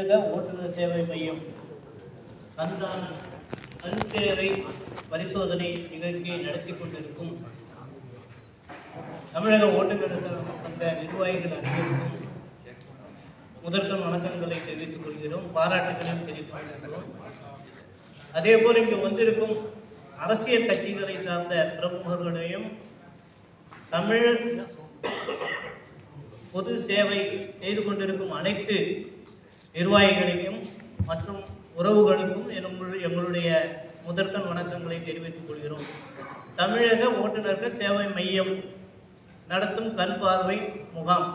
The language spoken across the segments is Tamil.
தமிழக ஓட்டுநர் சேவை மையம். கண்தான கண் பரிசோதனை நிகழ்ச்சியை நடத்தி கொண்டிருக்கும். தமிழக ஓட்டுநர்கள் அந்த நிர்வாகிகள் அனைவருக்கும் முதற்கண் வணக்கங்களை தெரிவித்துக் கொள்கிறோம். பாராட்டுகளையும் தெரிவித்துக் கொள்கிறோம். அதே போல் இங்கு வந்திருக்கும் அரசியல் கட்சிகளை சார்ந்த பிரமுகர்களையும் தமிழ் பொது சேவை செய்து கொண்டிருக்கும் அனைத்து நிர்வாகிகளையும் மற்றும் உறவுகளுக்கும் எங்களுடைய முதற்கண் வணக்கங்களை தெரிவித்துக் கொள்கிறோம். தமிழக ஓட்டுநர்கள் சேவை மையம் நடத்தும் கண் பார்வை முகாம்.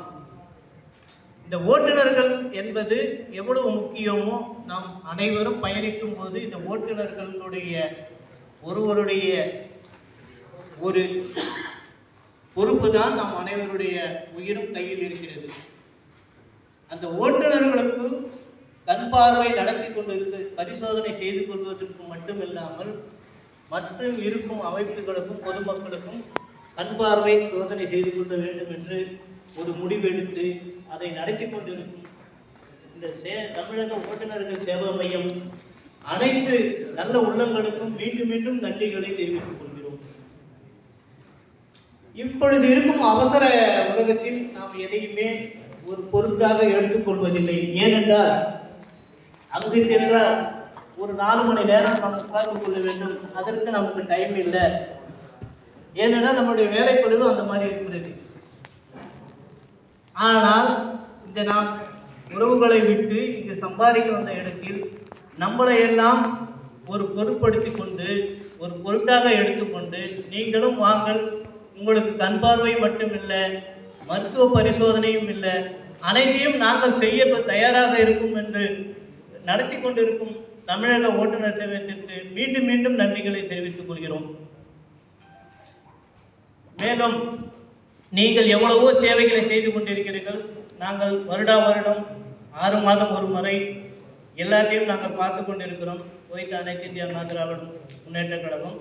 இந்த ஓட்டுநர்கள் என்பது எவ்வளவு முக்கியமோ நாம் அனைவரும் பயணிக்கும் போது இந்த ஓட்டுநர்களுடைய ஒருவருடைய ஒரு பொறுப்பு தான் நாம் அனைவருடைய உயிரும் கையில் இருக்கிறது. அந்த ஓட்டுநர்களுக்கு கண் பார்வை நடத்தி கொண்டிருந்து பரிசோதனை செய்து கொள்வதற்கு மட்டுமில்லாமல் மற்றும் இருக்கும் அமைப்புகளுக்கும் பொதுமக்களுக்கும் கண் பார்வை சோதனை செய்து கொள்ள வேண்டும் என்று ஒரு முடிவெடுத்து அதை நடத்தி கொண்டிருக்கும் இந்த சே தமிழக ஓட்டுநர்கள் சேவை மையம் அனைத்து நல்ல உள்ளங்களுக்கும் மீண்டும் மீண்டும் நன்றிகளை தெரிவித்துக் கொள்கிறோம். இப்பொழுது இருக்கும் அவசர உலகத்தில் நாம் எதையுமே ஒரு பொருட்டாக எடுத்துக்கொள்வதில்லை. ஏனென்றால் அங்கு சென்ற ஒரு நாலு மணி நேரம் நாம் உட்கார்ந்து கொள்ள வேண்டும். அதற்கு நமக்கு டைம் இல்லை. ஏனென்றால் நம்முடைய வேலைப்பொழுதும் அந்த மாதிரி இருக்கிறது. ஆனால் இந்த நாம் உறவுகளை விட்டு இங்கு சம்பாதிக்க வந்த இடத்தில் நம்மளை எல்லாம் ஒரு பொருட்படுத்தி கொண்டு ஒரு பொருட்டாக எடுத்துக்கொண்டு நீங்களும் வாங்கள் உங்களுக்கு கண் பார்வை மட்டும் இல்லை மருத்துவ பரிசோதனையும் இல்லை. அனைத்தையும் நாங்கள் செய்ய தயாராக இருக்கும் என்று நடத்தி கொண்டிருக்கும் தமிழக ஓட்டுநர் சேவையத்திற்கு மீண்டும் மீண்டும் நன்றிகளை தெரிவித்துக் கொள்கிறோம். மேலும் நீங்கள் எவ்வளவோ சேவைகளை செய்து கொண்டிருக்கிறீர்கள். நாங்கள் வருடா வருடம் ஆறு மாதம் ஒரு முறை எல்லாத்தையும் நாங்கள் பார்த்து கொண்டிருக்கிறோம். போயிட்டு அனைத்து இந்திய அண்ணா திராவிட முன்னேற்ற கழகம்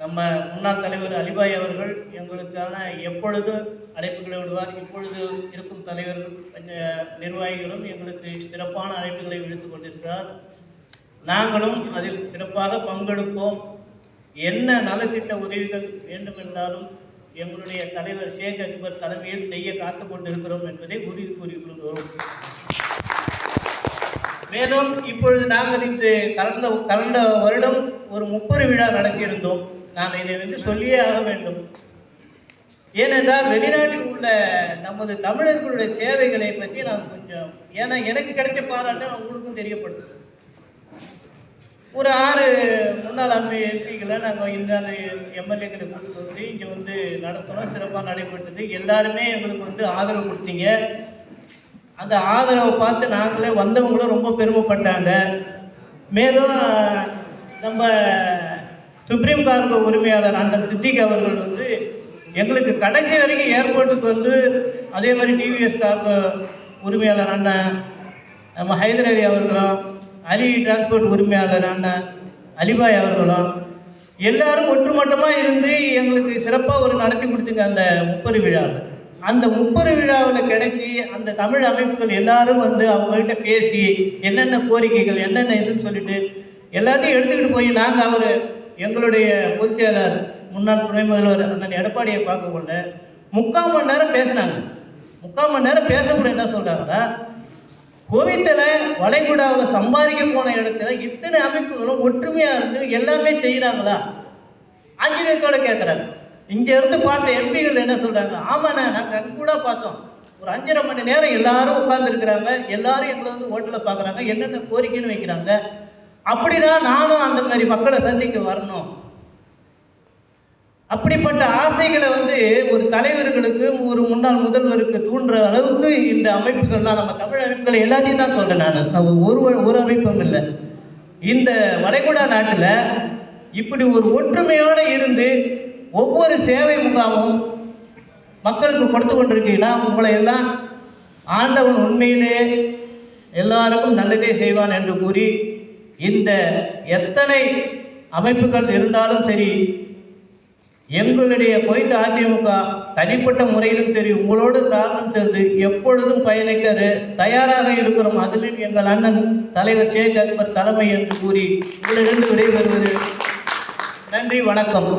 நம்ம முன்னாள் தலைவர் அலிபாய் அவர்கள் எங்களுக்கான எப்பொழுது அழைப்புகளை விடுவார் இப்பொழுது இருக்கும் தலைவர்கள் நிர்வாகிகளும் எங்களுக்கு சிறப்பான அழைப்புகளை விடுத்து கொண்டிருக்கிறார். நாங்களும் அதில் சிறப்பாக பங்கெடுப்போம். என்ன நலத்திட்ட உதவிகள் வேண்டுமென்றாலும் எங்களுடைய தலைவர் ஷேக் அக்பர் தலைமையில் செய்ய காத்து கொண்டிருக்கிறோம் என்பதை உறுதி கூறிக்கொள்கிறோம் மேலும் இப்பொழுது நாங்கள் இந்த கடந்த கடந்த வருடம் ஒரு முப்பது விழா நடத்தியிருந்தோம். நான் இதை வந்து சொல்லியே ஆக வேண்டும். ஏனென்றால் வெளிநாட்டில் உள்ள நமது தமிழர்களுடைய சேவைகளை பற்றி நான் கொஞ்சம் ஏன்னா எனக்கு கிடைச்ச பாராட்டு நான் உங்களுக்கும் தெரியப்படுது. ஒரு ஆறு முன்னாள் அம்மை எம்பிகளை நாங்கள் இந்த எம்எல்ஏக்களை கூட்டு வந்து இங்கே வந்து நடத்தினோம் சிறப்பாக நடைபெற்றது. எல்லாருமே எங்களுக்கு வந்து ஆதரவு கொடுத்தீங்க. அந்த ஆதரவை பார்த்து நாங்களே வந்தவங்களும் ரொம்ப பெருமைப்பட்டாங்க. மேலும் நம்ம சுப்ரீம் கார்டு உரிமையாளர் அண்ணன் சித்திக் அவர்கள் வந்து எங்களுக்கு கடைசி வரைக்கும் ஏர்போர்ட்டுக்கு வந்து அதே மாதிரி டிவிஎஸ் கார்போ உரிமையாளர் அண்ணன் நம்ம ஹைதர் அலி அவர்களும் அலி டிரான்ஸ்போர்ட் உரிமையாளர் அண்ணன் அலிபாய் அவர்களும் எல்லாரும் ஒற்றுமட்டமாக இருந்து எங்களுக்கு சிறப்பாக ஒரு நடத்தி கொடுத்துங்க அந்த முப்பது விழாவில் அந்த முப்பது விழாவில் கிடைச்சி அந்த தமிழ் அமைப்புகள் எல்லாரும் வந்து அவங்ககிட்ட பேசி என்னென்ன கோரிக்கைகள் என்னென்ன இதுன்னு சொல்லிட்டு எல்லாத்தையும் எடுத்துக்கிட்டு போய் நாங்கள் அவர் எங்களுடைய பொதுச் செயலர் முன்னாள் துணை முதல்வர் அண்ணன் எடப்பாடியை பார்க்க முக்கால் மணி நேரம் பேசினாங்க. முக்கால் மணி நேரம் பேசக்கூட என்ன சொல்கிறாங்கன்னா கோவித்தில் வளைகுடாவில் சம்பாதிக்க போன இடத்துல இத்தனை அமைப்புகளும் ஒற்றுமையாக இருந்து எல்லாமே செய்கிறாங்களா ஆச்சரியத்தோடு கேட்குறாங்க இங்கே இருந்து பார்த்த எம்பிகள் என்ன சொல்கிறாங்க ஆமாண்ணா நாங்கள் அங்கே கூட பார்த்தோம். ஒரு அஞ்சரை மணி நேரம் எல்லாரும் உட்காந்துருக்குறாங்க எல்லாரும் எங்களை வந்து ஹோட்டலில் பார்க்குறாங்க என்னென்ன கோரிக்கைன்னு வைக்கிறாங்க? அப்படிதான் நானும் அந்த மாதிரி மக்களை சந்திக்க வரணும். அப்படிப்பட்ட ஆசைகளை வந்து ஒரு தலைவர்களுக்கு ஒரு முன்னாள் முதல்வருக்கு தூண்டுற அளவுக்கு இந்த அமைப்புகள்லாம் நம்ம தமிழ் அமைப்புகள் எல்லாத்தையும் தான் சொல்றேன் நான். நம்ம ஒரு ஒரு அமைப்பும் இல்லை. இந்த வளைகுடா நாட்டில் இப்படி ஒரு ஒற்றுமையோடு இருந்து ஒவ்வொரு சேவை முகாமும் மக்களுக்கு கொடுத்து கொண்டிருக்கீங்கன்னா உங்களை எல்லாம் ஆண்டவன் உண்மையிலே எல்லாருக்கும் நல்லதே செய்வான் என்று கூறி இந்த எத்தனை அமைப்புகள் இருந்தாலும் சரி எங்களுடைய கொய்த்து அதிமுக தனிப்பட்ட முறையிலும் சரி உங்களோடு சார்ந்தும் சேர்ந்து எப்பொழுதும் பயணிக்க தயாராக இருக்கிறோம். அதிலும் எங்கள் அண்ணன் தலைவர் ஷேக் அக்பர் தலைமை என்று கூறி உங்களிடம் விடைபெறுவது நன்றி வணக்கம்.